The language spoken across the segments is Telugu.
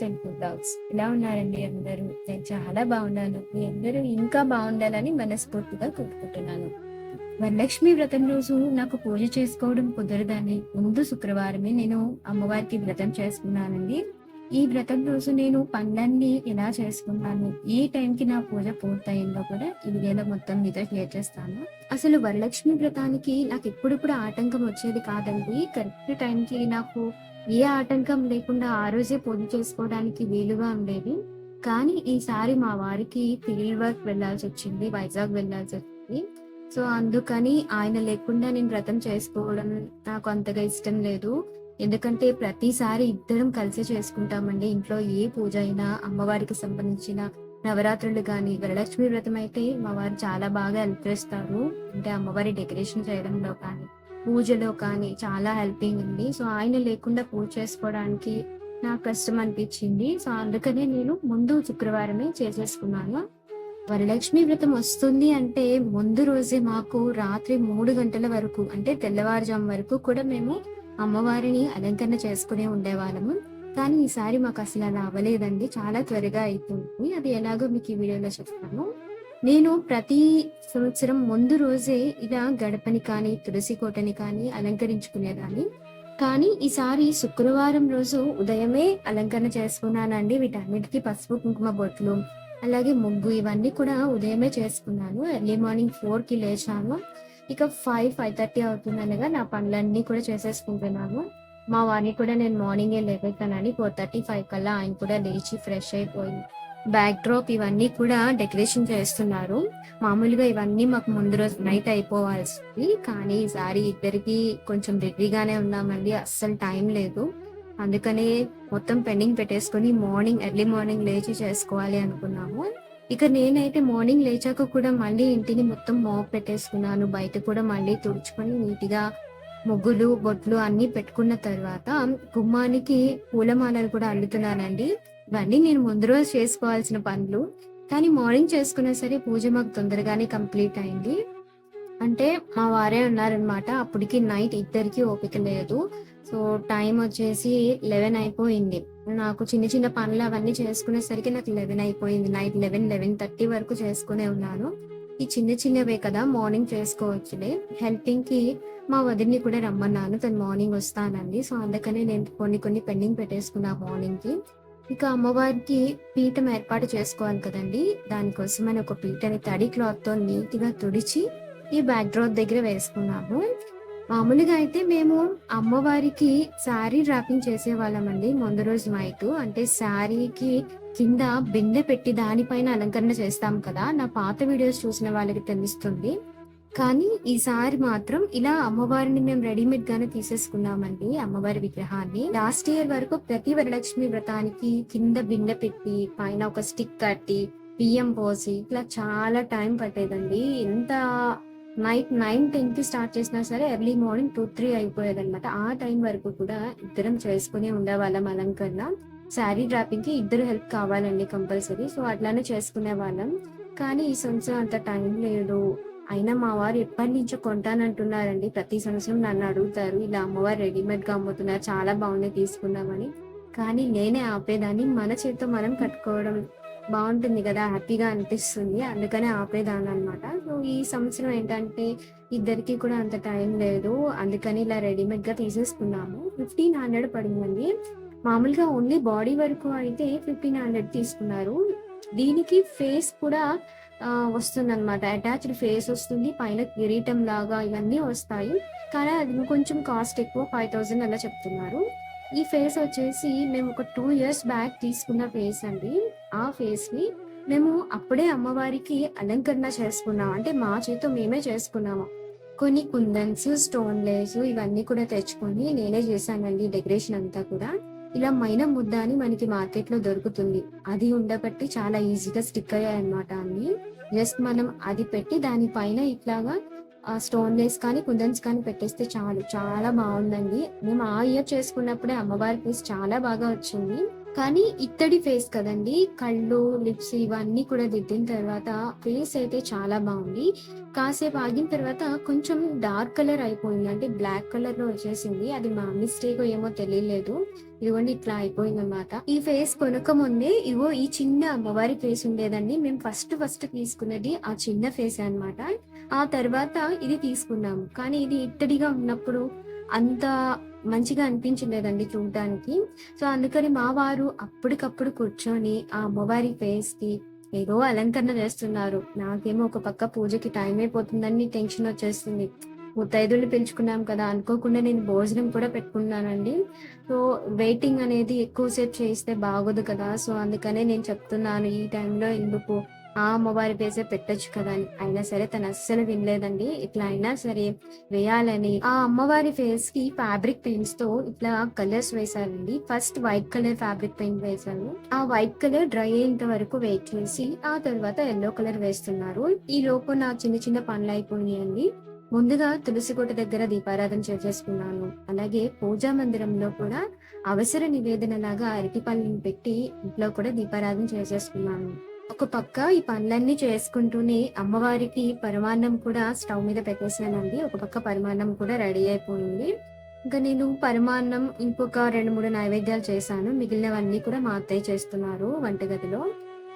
Ten food dogs. ఎలా ఉన్నారండి అందరూ? నేను చాలా బాగున్నాను. మీ అందరూ ఇంకా బాగుండాలని మనస్ఫూర్తిగా కోరుకుంటున్నాను. వరలక్ష్మి వ్రతం రోజు నాకు పూజ చేసుకోవడం కుదరదని ముందు శుక్రవారమే నేను అమ్మవారికి వ్రతం చేసుకున్నానండి. ఈ వ్రతం రోజు నేను పనులన్నీ ఎలా చేసుకున్నాను? ఏ టైంకి నా పూజ పూర్తయిందో కూడా ఈ వీడియోలో మొత్తం మీతో షేర్ చేస్తాను. అసలు వరలక్ష్మి వ్రతానికి నాకు ఎప్పుడు కూడా ఆటంకం వచ్చేది కాదండి. కరెక్ట్ టైంకి నాకు ఏ ఆటంకం లేకుండా ఆ రోజే పూజ చేసుకోవడానికి వీలుగా ఉండేది. కానీ ఈసారి మా వారికి ఫీల్డ్ వర్క్ వెళ్ళాల్సి వచ్చింది వైజాగ్ వెళ్ళాల్సి వచ్చింది. సో అందుకని ఆయన లేకుండా నేను వ్రతం చేసుకోవడం నాకు అంతగా ఇష్టం లేదు. ఎందుకంటే ప్రతిసారి ఇద్దరం కలిసి చేసుకుంటామండి. ఇంట్లో ఏ పూజ అయినా అమ్మవారికి సంబంధించిన నవరాత్రులు కానీ వరలక్ష్మి వ్రతం అయితే మా వారు చాలా బాగా హెల్ప్ చేస్తారు. అంటే అమ్మవారి డెకరేషన్ చేయడంలో కానీ. పూజలో కానీ చాలా హెల్పింగ్ ఉంది. సో ఆయన లేకుండా పూజ చేసుకోవడానికి నాకు కష్టం అనిపించింది. సో అందుకనే నేను ముందు శుక్రవారమే చేసేసుకున్నాను. వరలక్ష్మి వ్రతం వస్తుంది అంటే ముందు రోజే మాకు రాత్రి మూడు గంటల వరకు అంటే తెల్లవారుజాము వరకు కూడా మేము అమ్మవారిని అలంకరణ చేసుకునే ఉండేవాళ్ళము. కానీ ఈసారి మాకు అసలు అలా అవ్వలేదండి. చాలా త్వరగా అయిపోయింది. అది ఎలాగో మీకు ఈ వీడియోలో చెప్తాను. నేను ప్రతి సంవత్సరం ముందు రోజే ఇలా గడపని కానీ తులసి కోటని కానీ అలంకరించుకునేదాన్ని. కానీ ఈసారి శుక్రవారం రోజు ఉదయమే అలంకరణ చేసుకున్నానండి. వీటన్నిటికీ పసుపు కుంకుమ బొట్లు అలాగే ముగ్గు ఇవన్నీ కూడా ఉదయమే చేసుకున్నాను. ఎర్లీ మార్నింగ్ ఫోర్కి లేచాను. ఇక ఫైవ్ ఫైవ్ థర్టీ అవుతుందనగా నా పనులన్నీ కూడా చేసేసుకుంటున్నాను. మా వారిని కూడా నేను మార్నింగే లేపెత్తానని ఫోర్ థర్టీ ఫైవ్ కల్లా ఆయన కూడా లేచి ఫ్రెష్ అయిపోయి బ్యాక్ డ్రాప్ ఇవన్నీ కూడా డెకరేషన్ చేస్తున్నారు. మామూలుగా ఇవన్నీ మాకు ముందు రోజు నైట్ అయిపోవాల్సింది. కానీ ఈసారి ఇద్దరికి కొంచెం రెడీగానే ఉన్నామండి. అస్సలు టైం లేదు. అందుకనే మొత్తం పెండింగ్ పెట్టేసుకొని మార్నింగ్ ఎర్లీ మార్నింగ్ లేచి చేసుకోవాలి అనుకున్నాము. ఇక నేనైతే మార్నింగ్ లేచాక కూడా మళ్ళీ ఇంటిని మొత్తం మోప్ పెట్టేసుకున్నాను. బయట కూడా మళ్ళీ తుడుచుకొని నీట్గా ముగ్గులు బొట్లు అన్ని పెట్టుకున్న తర్వాత గుమ్మానికి పూలమాలలు కూడా అల్లుతున్నానండి. ఇవన్నీ నేను ముందు రోజు చేసుకోవాల్సిన పనులు. కానీ మార్నింగ్ చేసుకున్నా సరే పూజ మాకు తొందరగానే కంప్లీట్ అయింది. అంటే మా వారే ఉన్నారనమాట అప్పటికి నైట్ ఇద్దరికి ఓపిక లేదు. సో టైం వచ్చేసి లెవెన్ అయిపోయింది. నాకు చిన్న చిన్న పనులు అవన్నీ చేసుకునేసరికి నాకు లెవెన్ అయిపోయింది. నైట్ లెవెన్ లెవెన్ థర్టీ వరకు చేసుకునే ఉన్నాను. ఈ చిన్న చిన్నవే కదా మార్నింగ్ చేసుకోవచ్చులే. హెల్పింగ్కి మా వదిన్ని కూడా రమ్మన్నాను. తను మార్నింగ్ వస్తానండి సో అందుకనే నేను కొన్ని కొన్ని పెండింగ్ పెట్టేసుకున్నా మార్నింగ్కి ఇక అమ్మవారికి పీఠం ఏర్పాటు చేసుకోవాలి కదండి. దానికోసమని ఒక పీఠని తడి క్లాత్తో నీట్గా తుడిచి ఈ బ్యాక్ డ్రాప్ దగ్గర వేసుకున్నాము. మామూలుగా అయితే మేము అమ్మవారికి శారీ డ్రాపింగ్ చేసేవాళ్ళమండి ముందు రోజు నైట్ అంటే శారీకి కింద బిందె పెట్టి దానిపైన అలంకరణ చేస్తాం కదా. నా పాత వీడియోస్ చూసిన వాళ్ళకి తెలుస్తుంది. కానీ ఈసారి మాత్రం ఇలా అమ్మవారిని మేము రెడీమేడ్ గానే తీసేసుకున్నామండి అమ్మవారి విగ్రహాన్ని. లాస్ట్ ఇయర్ వరకు ప్రతి వరలక్ష్మి వ్రతానికి కింద బిండ పెట్టి పైన ఒక స్టిక్ కట్టి బియ్యం పోసి ఇట్లా చాలా టైం పట్టేదండి. ఎంత నైట్ నైన్ టెన్కి స్టార్ట్ చేసినా సరే ఎర్లీ మార్నింగ్ టూ త్రీ అయిపోయేది అనమాట ఆ టైం వరకు కూడా ఇద్దరం చేసుకునే ఉండేవాళ్ళం అలంకరణ. శారీ డ్రాపింగ్కి ఇద్దరు హెల్ప్ కావాలండి కంపల్సరీ సో అట్లానే చేసుకునే వాళ్ళం కానీ ఈ సంవత్సరం అంత టైం లేదు. అయినా మా వారు ఎప్పటి నుంచో కొంటానంటున్నారండి. ప్రతి సంవత్సరం నన్ను అడుగుతారు ఇలా అమ్మవారు రెడీమేడ్గా అమ్ముతున్నారు చాలా బాగుంది తీసుకున్నామని కానీ నేనే ఆపేదాన్ని మన చేతితో మనం కట్టుకోవడం బాగుంటుంది కదా హ్యాపీగా అనిపిస్తుంది. అందుకనే ఆపేదాన్ని అనమాట సో ఈ సంవత్సరం ఏంటంటే ఇద్దరికి కూడా అంత టైం లేదు. అందుకని ఇలా రెడీమేడ్గా తీసేసుకున్నాము. ఫిఫ్టీన్ హండ్రెడ్ పడిందండి. మామూలుగా ఓన్లీ బాడీ వరకు అయితే ఫిఫ్టీన్ హండ్రెడ్ తీసుకున్నారు. దీనికి ఫేస్ కూడా వస్తుంది అనమాట అటాచ్డ్ ఫేస్ వస్తుంది పైన కిరీటం లాగా ఇవన్నీ వస్తాయి. కానీ అది కొంచెం కాస్ట్ ఎక్కువ ఫైవ్ థౌసండ్ అలా చెప్తున్నారు. ఈ ఫేస్ వచ్చేసి మేము ఒక టూ ఇయర్స్ బ్యాక్ తీసుకున్న ఫేస్ అండి. ఆ ఫేస్ని మేము అప్పుడే అమ్మవారికి అలంకరణ చేసుకున్నాం. అంటే మా చేతితో మేమే చేసుకున్నాము. కొన్ని కుందన్స్ స్టోన్ లేస్ ఇవన్నీ కూడా తెచ్చుకొని నేనే చేశానండి డెకరేషన్ అంతా కూడా. ఇలా మైన ముద్ద అని మనకి మార్కెట్లో దొరుకుతుంది. అది ఉండబట్టి చాలా ఈజీగా స్టిక్ అయ్యాయి అనమాట అన్ని. జస్ట్ మనం అది పెట్టి దాని పైన ఇట్లాగా స్టోన్ లేస్ కానీ కుందన్స్ కానీ పెట్టేస్తే చాలు. చాలా బాగుందండి. మేము ఆ ఇయర్ చేసుకున్నప్పుడే అమ్మవారి పీస్ చాలా బాగా వచ్చింది. కానీ ఇత్తడి ఫేస్ కదండి కళ్ళు లిప్స్ ఇవన్నీ కూడా దిద్దిన తర్వాత ఫేస్ అయితే చాలా బాగుంది. కాసేపు ఆగిన తర్వాత కొంచెం డార్క్ కలర్ అయిపోయింది. అంటే బ్లాక్ కలర్లో వచ్చేసింది. అది మా మిస్టేక్ ఏమో తెలియలేదు. ఇదిగోండి ఇట్లా అయిపోయింది అనమాట ఈ ఫేస్ కొనక ముందే ఇగో ఈ చిన్న అమ్మవారి ఫేస్ ఉండేదండి. మేము ఫస్ట్ ఫస్ట్ తీసుకున్నది ఆ చిన్న ఫేస్ అన్నమాట. ఆ తర్వాత ఇది తీసుకున్నాము. కానీ ఇది ఇత్తడిగా ఉన్నప్పుడు అంత మంచిగా అనిపించలేదండి చూడడానికి. సో అందుకని మా వారు అప్పటికప్పుడు కూర్చొని ఆ అమ్మవారి ఫేస్కి ఏదో అలంకరణ చేస్తున్నారు. నాకేమో ఒక పక్క పూజకి టైం అయిపోతుందని టెన్షన్ వచ్చేస్తుంది. ముత్తైదుల్ని పిలుచుకున్నాం కదా అనుకోకుండా నేను భోజనం కూడా పెట్టుకున్నానండి. సో వెయిటింగ్ అనేది ఎక్కువసేపు చేస్తే బాగోదు కదా. సో అందుకనే నేను చెప్తున్నాను ఈ టైంలో ఎందుకు ఆ అమ్మవారి పేసే పెట్టొచ్చు కదా అని. అయినా సరే తను అస్సలు వినలేదండి. ఇట్లా అయినా సరే వేయాలని. ఆ అమ్మవారి ఫేస్కి ఫ్యాబ్రిక్ పెయింట్స్తో ఇట్లా కలర్స్ వేశారండి. First white colour fabric paint వేశారు. ఆ వైట్ కలర్ డ్రై అయ్యేంత వరకు వెయిట్ చేసి ఆ తర్వాత ఎల్లో కలర్ వేస్తున్నారు. ఈ లోపు నా చిన్న చిన్న పనులు అయిపోయినాయండి. ముందుగా తులసి కోట దగ్గర దీపారాధన చేసేసుకున్నాను. అలాగే పూజా మందిరంలో కూడా అవసర నివేదన లాగా అరటి పళ్ళని పెట్టి ఇంట్లో కూడా దీపారాధన చేసేసుకున్నాను. ఒక పక్క ఈ పనులన్నీ చేసుకుంటూనే అమ్మవారికి పరమాన్నం కూడా స్టవ్ మీద పెట్టేసానండి ఒక పక్క పరమాన్నం కూడా రెడీ అయిపోయింది. ఇంకా నేను పరమాన్నం ఇంకొక రెండు మూడు నైవేద్యాలు చేశాను. మిగిలినవన్నీ కూడా మా అత్తయ్య చేస్తున్నారు వంటగదిలో.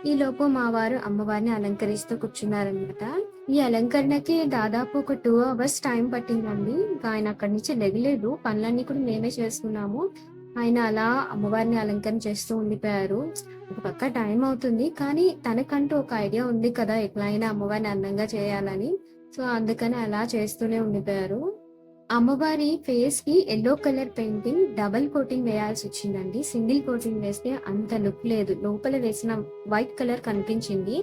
ఈ లోపు మా వారు అమ్మవారిని అలంకరిస్తూ కూర్చున్నారనమాట ఈ అలంకరణకి దాదాపు ఒక టూ అవర్స్ టైం పట్టిందండి. ఇంకా ఆయన అక్కడి నుంచి లెగలేదు పనులన్నీ కూడా మేమే చేసుకున్నాము. ఆయన అలా అమ్మవారిని అలంకరణ చేస్తూ ఉండిపోయారు. ఒక పక్క టైం అవుతుంది. కానీ తనకంటూ ఒక ఐడియా ఉంది కదా ఎట్లా అయినా అమ్మవారిని అందంగా చేయాలని. సో అందుకని అలా చేస్తూనే ఉండిపోయారు. అమ్మవారి ఫేస్కి yellow colour painting double coating వేయాల్సి వచ్చిందండి. సింగిల్ కోటింగ్ వేస్తే అంత లుక్ లేదు. లోపల వేసిన వైట్ కలర్ కనిపించింది.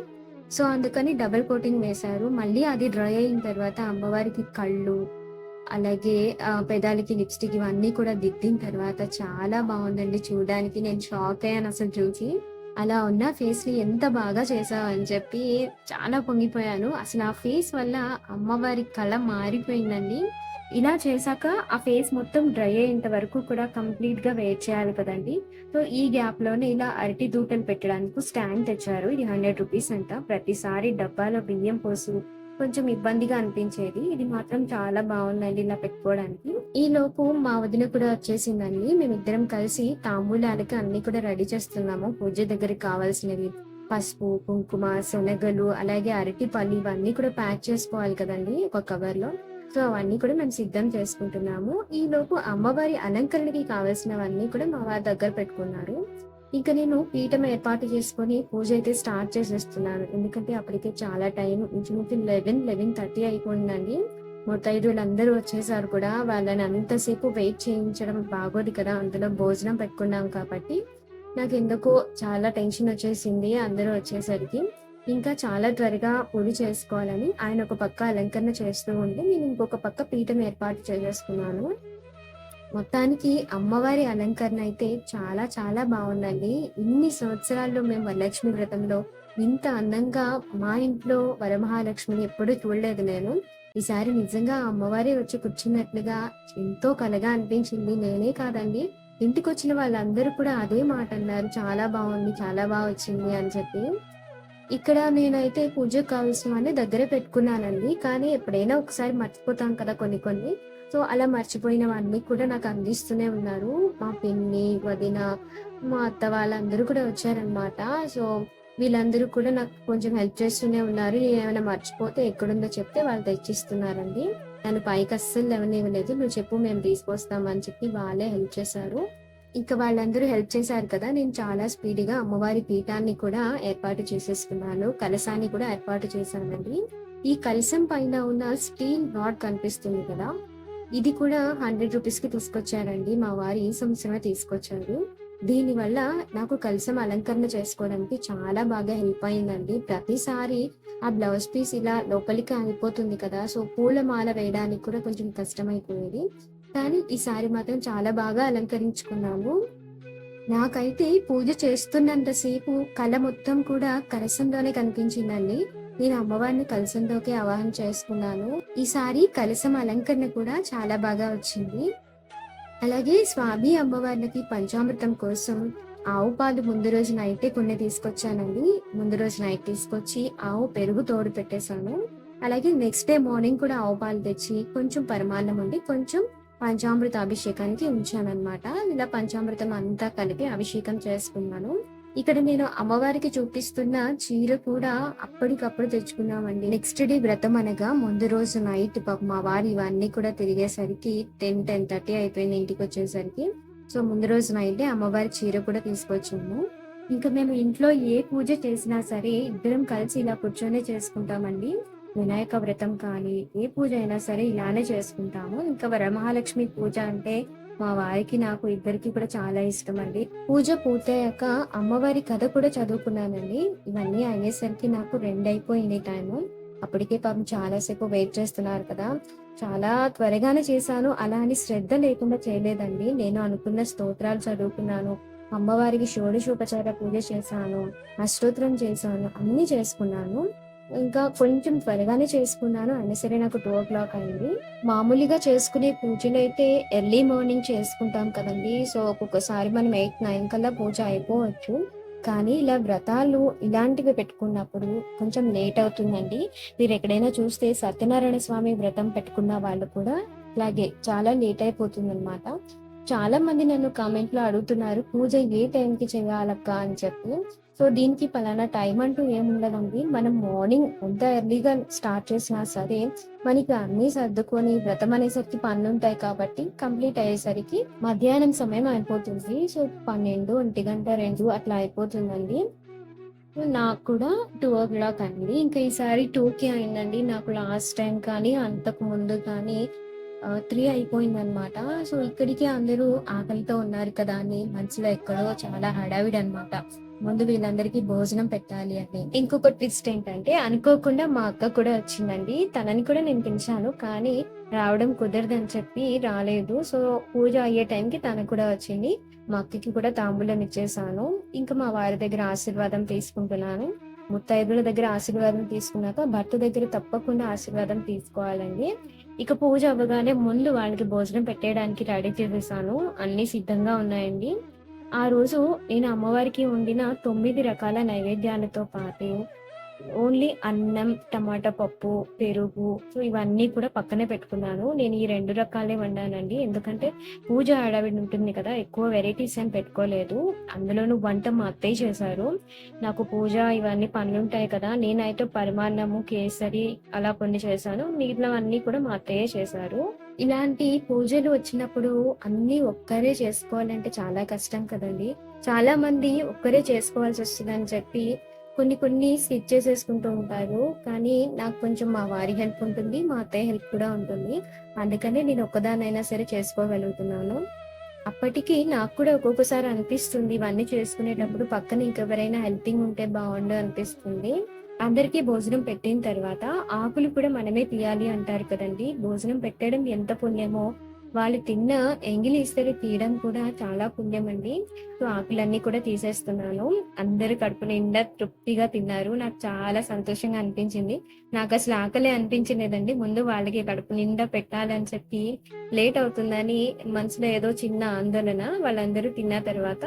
సో అందుకని డబల్ కోటింగ్ వేశారు. మళ్ళీ అది డ్రై అయిన తర్వాత అమ్మవారికి కళ్ళు అలాగే పెదాలకి లిప్స్టిక్ ఇవన్నీ కూడా దిద్దిన తర్వాత చాలా బాగుందండి చూడడానికి. నేను షాక్ అయ్యాను అసలు చూసి. అలా ఉన్న ఫేస్ని ఎంత బాగా చేసావు అని చెప్పి చాలా పొంగిపోయాను. అసలు ఆ ఫేస్ వల్ల అమ్మవారి కళ మారిపోయిందండి. ఇలా చేశాక ఆ ఫేస్ మొత్తం డ్రై అయ్యేంత వరకు కూడా కంప్లీట్గా వెయిట్ చేయాలి కదండి. సో ఈ గ్యాప్లోనే ఇలా అరటి దూటలు పెట్టడానికి స్టాండ్ తెచ్చారు. ఇది హండ్రెడ్ రూపీస్ అంట. ప్రతిసారి డబ్బాలో బియ్యం పోసు కొంచెం ఇబ్బందిగా అనిపించేది. ఇది మాత్రం చాలా బాగుందండి ఇలా పెట్టుకోవడానికి. ఈ లోపు మా వదిన కూడా వచ్చేసిందండి. మేమిద్దరం కలిసి తాంబూలాలకి అన్ని కూడా రెడీ చేస్తున్నాము. పూజ దగ్గరికి కావాల్సినవి పసుపు కుంకుమ శనగలు అలాగే అరటి పళ్ళు ఇవన్నీ కూడా ప్యాక్ చేసుకోవాలి కదండి ఒక కవర్లో సో అవన్నీ కూడా మేము సిద్ధం చేసుకుంటున్నాము. ఈ లోపు అమ్మవారి అలంకరణకి కావాల్సినవన్నీ కూడా మా వారి దగ్గర పెట్టుకున్నారు. ఇంకా నేను పీఠం ఏర్పాటు చేసుకొని పూజ అయితే స్టార్ట్ చేసేస్తున్నాను. ఎందుకంటే అప్పటికే చాలా టైం ఇంచుమించు లెవెన్ లెవెన్ థర్టీ అయిపోయిందండి. మొత్తైదువులు అందరూ వచ్చేసారు కూడా. వాళ్ళని అంతసేపు వెయిట్ చేయించడం బాగోదు కదా. అందులో భోజనం పెట్టుకున్నాం కాబట్టి నాకు ఎందుకో చాలా టెన్షన్ వచ్చేసింది. అందరూ వచ్చేసరికి ఇంకా చాలా త్వరగా పూజ చేసుకోవాలని ఆయన ఒక పక్క అలంకరణ చేస్తూ ఉంటే నేను ఇంకొక పక్క పీఠం ఏర్పాటు చేసేసుకున్నాను. మొత్తానికి అమ్మవారి అలంకరణ అయితే చాలా చాలా బాగుందండి. ఇన్ని సంవత్సరాల్లో మేము వరలక్ష్మి వ్రతంలో ఇంత అందంగా మా ఇంట్లో వరమహాలక్ష్మిని ఎప్పుడూ చూడలేదు నేను. ఈసారి నిజంగా అమ్మవారి వచ్చి కూర్చున్నట్లుగా ఎంతో కలగా అనిపించింది. నేనే కాదండి ఇంటికి వచ్చిన వాళ్ళందరూ కూడా అదే మాట అన్నారు. చాలా బాగుంది చాలా బాగా వచ్చింది అని చెప్పి. ఇక్కడ నేనైతే పూజకు కావాల్సినవన్నీ దగ్గర పెట్టుకున్నానండి. కానీ ఎప్పుడైనా ఒకసారి మర్చిపోతాం కదా కొన్ని కొన్ని. సో అలా మర్చిపోయినవన్నీ కూడా నాకు అందిస్తూనే ఉన్నారు. మా పిన్ని వదిన మా అత్త వాళ్ళందరూ కూడా వచ్చారనమాట సో వీళ్ళందరూ కూడా నాకు కొంచెం హెల్ప్ చేస్తూనే ఉన్నారు. ఏమైనా మర్చిపోతే ఎక్కడుందో చెప్తే వాళ్ళు తెచ్చిస్తున్నారండి. నన్ను పైకి అస్సలు లేవనివ్వలేదు. నువ్వు చెప్పు మేము తీసుకొస్తాం అని చెప్పి వాళ్ళే హెల్ప్ చేశారు. ఇంకా వాళ్ళందరూ హెల్ప్ చేశారు కదా. నేను చాలా స్పీడ్గా అమ్మవారి పీఠాన్ని కూడా ఏర్పాటు చేసేసుకున్నాను. కలసాన్ని కూడా ఏర్పాటు చేశానండి. ఈ కలసం పైన ఉన్న స్టీల్ రాడ్ కనిపిస్తుంది కదా. ఇది కూడా హండ్రెడ్ రూపీస్కి తీసుకొచ్చారండి. మా వారు ఈ సంవత్సరమే తీసుకొచ్చారు. దీని వల్ల నాకు కలసం అలంకరణ చేసుకోవడానికి చాలా బాగా హెల్ప్ అయిందండి. ప్రతిసారి ఆ బ్లౌజ్ పీస్ ఇలా లోపలికి అయిపోతుంది కదా సో పూల మాల వేయడానికి కూడా కొంచెం కష్టమైపోయేది. కానీ ఈసారి మాత్రం చాలా బాగా అలంకరించుకున్నాము. నాకైతే పూజ చేస్తున్నంతసేపు కళ మొత్తం కూడా కలసంలోనే కనిపించిందండి. నేను అమ్మవారిని కలసంలోకి ఆవాహన చేసుకున్నాను. ఈసారి కలసం అలంకరణ కూడా చాలా బాగా వచ్చింది. అలాగే స్వామి అమ్మవారికి పంచామృతం కోసం ఆవు పాలు ముందు రోజు నైటే కొన్ని తీసుకొచ్చానండి. ముందు రోజు నైట్ తీసుకొచ్చి ఆవు పెరుగు తోడు పెట్టేశాను. అలాగే నెక్స్ట్ డే మార్నింగ్ కూడా ఆవు పాలు తెచ్చి కొంచెం పరమాన్నం ఉండి కొంచెం పంచామృత అభిషేకానికి ఉంచాను ఇలా పంచామృతం అంతా కలిపి అభిషేకం చేసుకున్నాను. ఇక్కడ నేను అమ్మవారికి చూపిస్తున్న చీర కూడా అప్పటికప్పుడు తెచ్చుకున్నామండి. నెక్స్ట్ డే వ్రతం అనగా ముందు రోజు నైట్ మా వారు ఇవన్నీ కూడా తిరిగేసరికి టెన్ టెన్ థర్టీ అయిపోయింది ఇంటికి వచ్చేసరికి. సో ముందు రోజు నైట్ అమ్మవారి చీర కూడా తీసుకొచ్చాము. ఇంకా మేము ఇంట్లో ఏ పూజ చేసినా సరే ఇద్దరం కలిసి ఇలా కూర్చొని చేసుకుంటామండి. వినాయక వ్రతం కానీ ఏ పూజ అయినా సరే ఇలానే చేసుకుంటాము. ఇంకా వరమహాలక్ష్మి పూజ అంటే మా వారికి నాకు ఇద్దరికి కూడా చాలా ఇష్టం అండి పూజ పూర్తయ్యాక అమ్మవారి కథ కూడా చదువుకున్నానండి. ఇవన్నీ అయ్యేసరికి నాకు రెండు అయిపోయింది టైము. అప్పటికే పాపం చాలాసేపు వెయిట్ చేస్తున్నారు కదా. చాలా త్వరగానే చేశాను. అలా అని శ్రద్ధ లేకుండా చేయలేదండి. నేను అనుకున్న స్తోత్రాలు చదువుకున్నాను. అమ్మవారికి షోడశోపచార పూజ చేశాను. అష్టోత్తరం చేశాను. అన్ని చేసుకున్నాను. ఇంకా కొంచెం త్వరగానే చేసుకున్నాను. అయినా సరే నాకు టూ ఓ క్లాక్ అయింది. మామూలుగా చేసుకునే పూజలు అయితే ఎర్లీ మార్నింగ్ చేసుకుంటాం కదండి. సో ఒక్కొక్కసారి మనం ఎయిట్ నైన్ కల్లా పూజ అయిపోవచ్చు. కానీ ఇలా వ్రతాలు ఇలాంటివి పెట్టుకున్నప్పుడు కొంచెం లేట్ అవుతుందండి. మీరు ఎక్కడైనా చూస్తే సత్యనారాయణ స్వామి వ్రతం పెట్టుకున్న వాళ్ళు కూడా అలాగే చాలా లేట్ అయిపోతుంది అనమాట చాలా మంది నన్ను కామెంట్లో అడుగుతున్నారు పూజ ఏ టైంకి చేయాలక్క? అని చెప్పి. సో దీనికి పలానా టైం అంటూ ఏముండదండి. మనం మార్నింగ్ ఎంత ఎర్లీగా స్టార్ట్ చేసినా సరే మనకి అన్ని సర్దుకొని వ్రతం అనేసరికి పనులు ఉంటాయి కాబట్టి కంప్లీట్ అయ్యేసరికి మధ్యాహ్నం సమయం అయిపోతుంది. సో పన్నెండు ఒంటి గంట రెండు అట్లా అయిపోతుందండి. నాకు కూడా టూ ఓ క్లాక్ అండి. ఇంకా ఈసారి టూకి అయిందండి. నాకు లాస్ట్ టైం కానీ అంతకు ముందు కానీ త్రీ అయిపోయింది అనమాట సో ఇక్కడికి అందరూ ఆకలితో ఉన్నారు కదా అని మనసులో ఎక్కడో చాలా హడావిడి అనమాట ముందు వీళ్ళందరికీ భోజనం పెట్టాలి అని ఇంకొక ట్విస్ట్ ఏంటంటే అనుకోకుండా మా అక్క కూడా వచ్చిందండి. తనని కూడా నేను పిలిచాను కానీ రావడం కుదరదని చెప్పి రాలేదు. సో పూజ అయ్యే టైంకి తను కూడా వచ్చింది. మా అక్కకి కూడా తాంబూలం ఇచ్చేసాను. ఇంకా మా వారి దగ్గర ఆశీర్వాదం తీసుకుంటున్నాను. ముత్తైదుల దగ్గర ఆశీర్వాదం తీసుకున్నాక భర్త దగ్గర తప్పకుండా ఆశీర్వాదం తీసుకోవాలండి. ఇక పూజ అవ్వగానే ముందు వాళ్ళకి భోజనం పెట్టేయడానికి రెడీ చేసేసాను. అన్ని సిద్ధంగా ఉన్నాయండి. ఆ రోజు నేను అమ్మవారికి వండిన తొమ్మిది రకాల నైవేద్యాలతో పాటు ఓన్లీ అన్నం టమాటా పప్పు పెరుగు సో ఇవన్నీ కూడా పక్కనే పెట్టుకున్నాను. నేను ఈ రెండు రకాలే వండానండి. ఎందుకంటే పూజ హడావిడి ఉంటుంది కదా ఎక్కువ వెరైటీస్ ఏం పెట్టుకోలేదు. అందులోనూ వంట మా అత్తయ్య చేశారు. నాకు పూజ ఇవన్నీ పనులు ఉంటాయి కదా నేనైతే పరిమాణము కేసరి అలా కొన్ని చేశాను. మిగిలినవన్నీ కూడా మా అత్తయ్య చేశారు. ఇలాంటి పూజలు వచ్చినప్పుడు అన్ని ఒక్కరే చేసుకోవాలంటే చాలా కష్టం కదండి. చాలా మంది ఒక్కరే చేసుకోవాల్సి వస్తుందని చెప్పి కొన్ని కొన్ని స్కిచ్ చేసేసుకుంటూ ఉంటారు. కానీ నాకు కొంచెం మా వారి హెల్ప్ ఉంటుంది మా అత్తయ్య హెల్ప్ కూడా ఉంటుంది. అందుకనే నేను ఒక్కదానైనా సరే చేసుకోగలుగుతున్నాను. అప్పటికి నాకు కూడా ఒక్కొక్కసారి అనిపిస్తుంది ఇవన్నీ చేసుకునేటప్పుడు పక్కన ఇంకెవరైనా హెల్పింగ్ ఉంటే బాగుండు అనిపిస్తుంది. అందరికీ భోజనం పెట్టిన తర్వాత ఆకులు కూడా మనమే తీయాలి అంటారు కదండి. భోజనం పెట్టడం ఎంత పుణ్యమో వాళ్ళు తిన్న ఎంగిలి ఇస్తే తీయడం కూడా చాలా పుణ్యం అండి సో ఆకులన్నీ కూడా తీసేస్తున్నాను. అందరు కడుపు నిండా తృప్తిగా తిన్నారు. నాకు చాలా సంతోషంగా అనిపించింది. నాకు అసలు ఆకలే అనిపించలేదండి. ముందు వాళ్ళకి కడుపు నిండా పెట్టాలని చెప్పి లేట్ అవుతుందని మనసులో ఏదో చిన్న ఆందోళన వాళ్ళందరూ తిన్న తర్వాత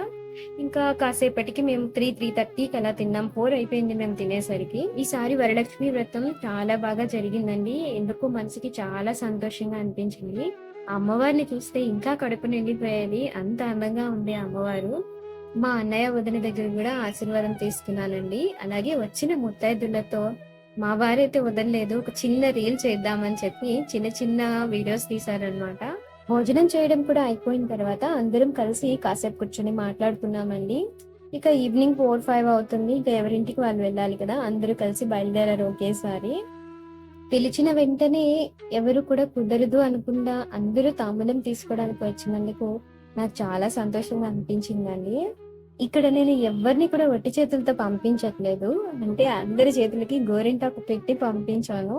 ఇంకా కాసేపటికి మేము త్రీ త్రీ థర్టీకి అలా తిన్నాం. ఫోర్ అయిపోయింది మేము తినేసరికి. ఈసారి వరలక్ష్మి వ్రతం చాలా బాగా జరిగిందండి. ఎందుకు మనసుకి చాలా సంతోషంగా అనిపించింది. అమ్మవారిని చూస్తే ఇంకా కడుపు నిండిపోయేది. అంత అందంగా ఉంది అమ్మవారు. మా అన్నయ్య వదిన దగ్గర కూడా ఆశీర్వాదం తీసుకున్నానండి. అలాగే వచ్చిన ముత్తైదులతో మా వారైతే వదలలేదు. ఒక చిన్న రీల్ చేద్దామని చెప్పి చిన్న చిన్న వీడియోస్ తీసారనమాట భోజనం చేయడం కూడా అయిపోయిన తర్వాత అందరం కలిసి కాసేపు కూర్చొని మాట్లాడుకున్నామండి. ఇక ఈవినింగ్ ఫోర్ ఫైవ్ అవుతుంది. ఇక ఎవరింటికి వాళ్ళు వెళ్ళాలి కదా అందరూ కలిసి బయలుదేరారు ఒకేసారి. పిలిచిన వెంటనే ఎవరు కూడా కుదరదు అనుకుండా అందరూ తాంబూలం తీసుకోవడానికి వచ్చినందుకు నాకు చాలా సంతోషంగా అనిపించిందండి. ఇక్కడ నేను ఎవరిని కూడా వట్టి చేతులతో పంపించట్లేదు. అంటే అందరి చేతులకి గోరింటాకు పెట్టి పంపించాను.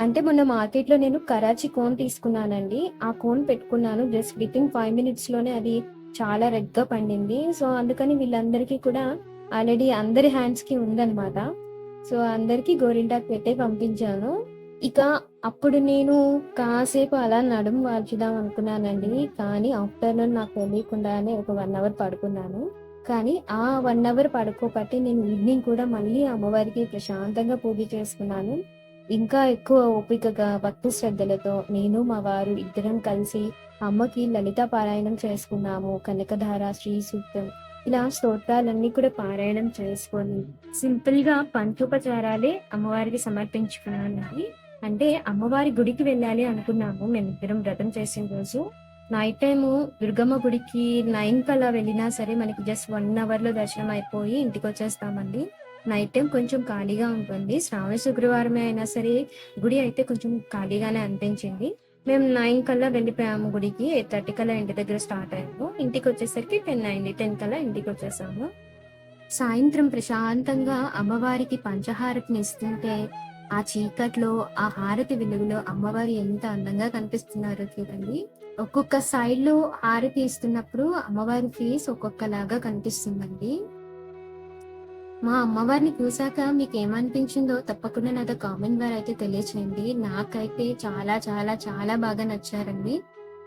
అంటే మొన్న మార్కెట్లో నేను కరాచీ కోన్ తీసుకున్నానండి. ఆ కోన్ పెట్టుకున్నాను. జస్ట్ విత్ ఇన్ ఫైవ్ మినిట్స్లోనే అది చాలా రెగ్గా పండింది. సో అందుకని వీళ్ళందరికీ కూడా ఆల్రెడీ అందరి హ్యాండ్స్కి ఉందన్నమాట. సో అందరికీ గోరింటాకు పెట్టే పంపించాను. ఇక అప్పుడు నేను కాసేపు అలా నడుము వాల్చుదాం అనుకున్నానండి. కానీ ఆఫ్టర్నూన్ నాకు తెలియకుండానే ఒక వన్ అవర్ పడుకున్నాను. కానీ ఆ వన్ అవర్ పడుకోబట్టి నేను ఈవినింగ్ కూడా మళ్ళీ అమ్మవారికి ప్రశాంతంగా పూజ చేసుకున్నాను. ఇంకా ఎక్కువ ఓపికగా భక్తి శ్రద్ధలతో నేను మా వారు ఇద్దరం కలిసి అమ్మకి లలిత పారాయణం చేసుకున్నాము. కనకధార శ్రీ సూక్తం. ఇలా స్తోత్రాలన్నీ కూడా పారాయణం చేసుకొని సింపుల్గా పంచోపచారాలే అమ్మవారికి సమర్పించుకున్నానండి. అంటే అమ్మవారి గుడికి వెళ్ళాలి అనుకున్నాము. మేమిద్దరం వ్రతం చేసిన రోజు నైట్ టైము దుర్గమ్మ గుడికి నైన్ కల్లా వెళ్ళినా సరే మనకి జస్ట్ వన్ అవర్లో దర్శనం అయిపోయి ఇంటికి వచ్చేస్తామండి. నైట్ టైం కొంచెం ఖాళీగా ఉంటుంది. శ్రావణ శుక్రవారమే అయినా సరే గుడి అయితే కొంచెం ఖాళీగానే అనిపించింది. మేము నైన్ కల్లా వెళ్ళిపోయాము గుడికి. ఎయిట్ థర్టీ కల్లా ఇంటి దగ్గర స్టార్ట్ అయ్యాము. ఇంటికి వచ్చేసరికి టెన్ అయింది. టెన్ కల్లా ఇంటికి వచ్చేసాము. సాయంత్రం ప్రశాంతంగా అమ్మవారికి పంచహారతిని ఇస్తుంటే ఆ చీకట్లో ఆ హారతి వెలుగులో అమ్మవారు ఎంత అందంగా కనిపిస్తున్నారో చూడండి. ఒక్కొక్క సైడ్లో హారతి ఇస్తున్నప్పుడు అమ్మవారి ఫేస్ ఒక్కొక్కలాగా కనిపిస్తుందండి. మా అమ్మవారిని చూసాక మీకు ఏమనిపించిందో తప్పకుండా నాతో కామెంట్ ద్వారా అయితే తెలియచేయండి. నాకైతే చాలా చాలా చాలా బాగా నచ్చారండి.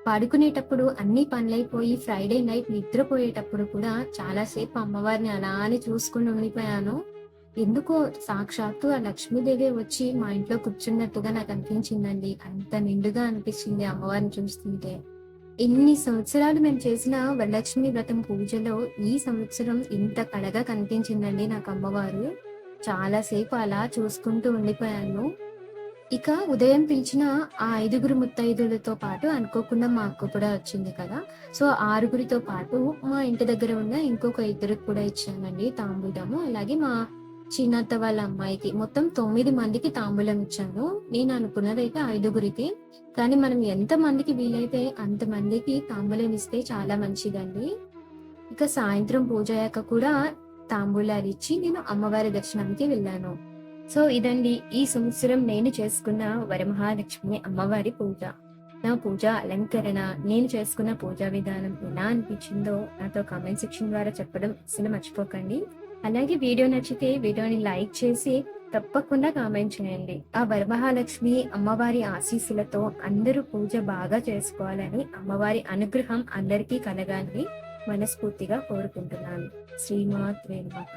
పడుకునేటప్పుడు అన్ని పనులైపోయి ఫ్రైడే నైట్ నిద్రపోయేటప్పుడు కూడా చాలాసేపు అమ్మవారిని అలానే చూసుకుని ఉండిపోయాను. ఎందుకో సాక్షాత్తు ఆ లక్ష్మీదేవి వచ్చి మా ఇంట్లో కూర్చున్నట్టుగా నాకు అనిపించిందండి. అంత నిండుగా అనిపించింది అమ్మవారిని చూస్తుంటే. ఎన్ని సంవత్సరాలు మేము చేసిన వరలక్ష్మి వ్రతం పూజలో ఈ సంవత్సరం ఇంత కళగా కనిపించిందండి నాకు అమ్మవారు. చాలాసేపు అలా చూసుకుంటూ ఉండిపోయాను. ఇక ఉదయం పిలిచిన ఆ ఐదుగురు ముత్తైదులతో పాటు అనుకోకుండా మా అక్క కూడా వచ్చింది కదా. సో ఆరుగురితో పాటు మా ఇంటి దగ్గర ఉన్న ఇంకొక ఇద్దరికి కూడా ఇచ్చామండి తాంబూలము. అలాగే మా చిన్నత్త వాళ్ళ అమ్మాయికి మొత్తం తొమ్మిది మందికి తాంబూలం ఇచ్చాను. నేను అనుకున్నదైతే ఐదుగురికి. కానీ మనం ఎంత మందికి వీలైతే అంత మందికి తాంబూలం ఇస్తే చాలా మంచిదండి. ఇక సాయంత్రం పూజ అయ్యాక కూడా తాంబూలాలు ఇచ్చి నేను అమ్మవారి దర్శనానికి వెళ్ళాను. సో ఇదండి ఈ సంవత్సరం నేను చేసుకున్న వరమహాలక్ష్మి అమ్మవారి పూజ. నా పూజ అలంకరణ నేను చేసుకున్న పూజా విధానం ఎలా అనిపించిందో నాతో కామెంట్ సెక్షన్ ద్వారా చెప్పడం అసలు మర్చిపోకండి. అలాగే వీడియో నచ్చితే వీడియోని లైక్ చేసి తప్పకుండా కామెంట్ చేయండి. ఆ వరమహాలక్ష్మి అమ్మవారి ఆశీస్సులతో అందరూ పూజ బాగా చేసుకోవాలని అమ్మవారి అనుగ్రహం అందరికీ కలగాలని మనస్ఫూర్తిగా కోరుకుంటున్నాను. శ్రీమాత్ వేణుమాత